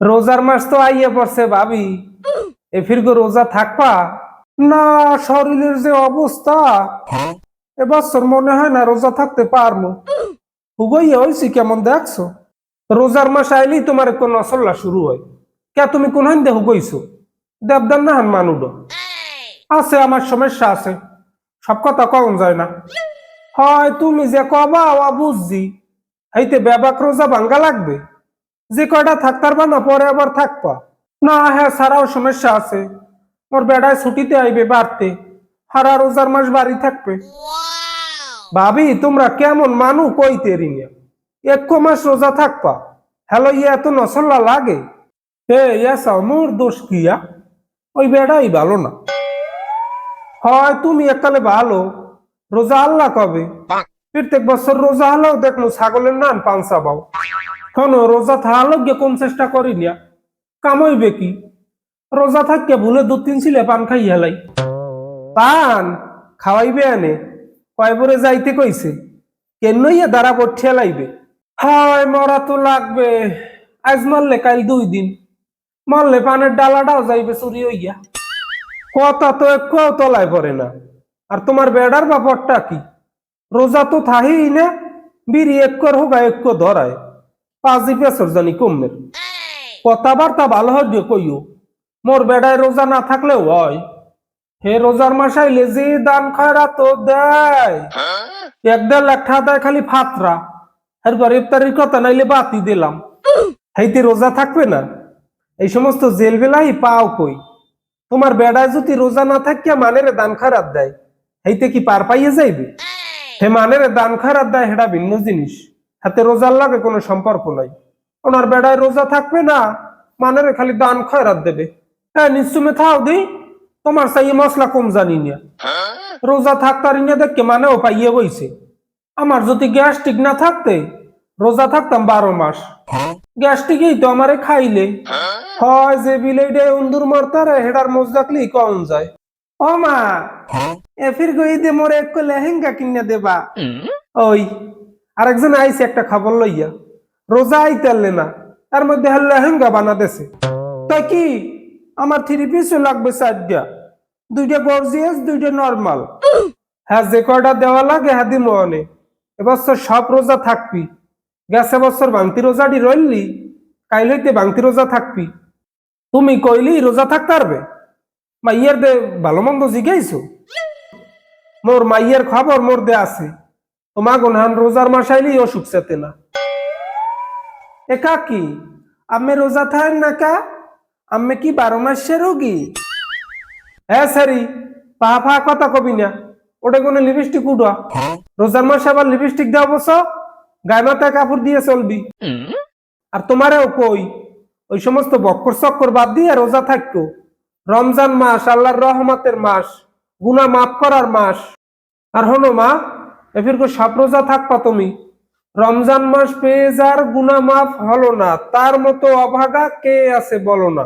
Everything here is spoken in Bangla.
রোজার মাস তো আইয়ে পড়ছে ভাবি। এ ফিরগো রোজা থাকবা? না শরীরের যে অবস্থা এবছর মনে হয় না রোজা থাকতে পারব হুগইয়ে হয়েছি কেমন দেখছ? রোজার মাস আইলেই তোমার কোন নসল্লা শুরু হয়। কে তুমি কোন হান দেহ গইছো দেবদান না হান মানুড। আছে আমার সমস্যা আছে। সব কথা কম যায় না। হয় তুমি যে কবা বুঝছি হাইতে ব্যাবাক রোজা ভাঙ্গা লাগবে? যে কয়টা থাকতার বা না পরে আবার থাকবা। না হ্যাঁ সারাও সমস্যা আছে। মোর বেড়ায় ছুটিতে আইবে বাড়তে। হারা রোজার মাস বাড়ি থাকবে। ভাবি তোমরা কেমন? মানু কইতে রিনিয়া এক মাস রোজা থাকবা। হ্যালো ইয়া এত নসল্লা লাগে? হে ইয়াসা মোর দোষ কিয়া ওই বেড়াই ভালো না। হয় তুমি এককালে ভালো। রোজা আল্লাহ কবে? প্রত্যেক বছর রোজা হলেও দেখল ছাগলের নান পাংসা বাও শোনো, রোজা থাকালো গিয়ে কম চেষ্টা করি নিয়া কামইবে কি? রোজা থাকিয়া ভুলে দু তিন ছিলে পান খাই হেলাই পান খাওয়াইবে আনে। কয়বরে যাইতে কইছে? কেন ইয়ে দ্বারা পঠিয়া লাইবে? হায়, মরা তো লাগবে। আজ মারলে কাল দুই দিন। মারলে পানের ডালাটাও যাইবে চুরি হইয়া। কথা তো একটু তলায় পড়ে না। আর তোমার বেড়ার ব্যাপারটা কি? রোজা তো থাহি না, বিড়ি একর হোগা এক ধরায়। পাঁচি পেছর জানি কমের কথাবার্তা ভালো হইবে কইও, মোর বেড়ায় রোজা না থাকলেও হয়। হে রোজার মাস আইলে যে দান খয়রা তো দেয়। এক দেড় লাখ টাকা দেয় খালি ফাতরা। এরপর ইফতারির কথা নাইলে বাতি দিলাম। হেইতে রোজা থাকবে না? এই সমস্ত জেল বেলাই পাও কই? তোমার বেড়ায় যদি রোজা না থাকিয়া মানের দান খারাপ দেয়, হেইতে কি পার পাইয়ে যাইবে? হে মানের দান খারাপ দেয় হেটা ভিন্ন জিনিস। হাতে রোজার লাগে কোনো সম্পর্ক নাই। ওনার বেড়ায় রোজা থাকবে না মানের খালি দান খয়রাত দেবে। হ্যাঁ নিশ্চুমে থাও দি তোমার সাইয়ে মশলা কম জানি না। রোজা থাকতারি না দেখকে মানেও পাইয়ে বইছে। আমার যদি গ্যাস্ট্রিক না থাকতে রোজা থাকতাম বারো মাস। গ্যাস্ট্রিকই তো আমারে খাইলে। হয় যে বিলেডে উন্দুর মারতারে হেডার মোজ রাখলেই কম যায়। ও মা এ ফির গই দে মোরে এক লেহেঙ্গা কিনে দেবা। ওই আরেকজন আইছে একটা খবর লইয়া। রোজা আইতারলে না, তার মধ্যে লেহেঙ্গা বানাতেছে তাই কি? আমার থ্রি পিসও লাগবে চারটা। দুইটা গর্জিয়াস, দুইটা নর্মাল। হ্যাঁ যে কয়টা দেওয়া লাগে হ্যাঁ দিমো এবছর সব রোজা থাকবি। গেছে বছর ভাঙতি রোজাটি রইলি কাইল হইতে ভাঙতি রোজা থাকবি। তুমি কইলি রোজা থাকতে পারবে? মাইয়ের দে ভালো মন্দ জিগাইছো মোর মাইয়ের খবর মোর দে আছে। রোজার মাসাইলি অসুখ না। এ কাকি, আমি রোজা কা? আমি কি বারো রোগী? হ্যাঁ ফা কথা কবি না। ওটা কোনো লিপস্টিক উঠা রোজার মাসে আবার লিপস্টিক দেওয়া বস গায়ে মাথায় কাপড় দিয়ে চলবি। আর তোমারেও কই, ওই সমস্ত বক্কর চক্কর বাদ দিয়ে রোজা থাকতো রমজান মাস, আল্লাহর রহমতের মাস গুনা মাফ করার মাস। আর হনো মা এফির সব রোজা থাকবা তুমি। রমজান মাস পেয়ে যার গুনা মাফ হলো না, তার মতো অভাগা কে আছে বলো না।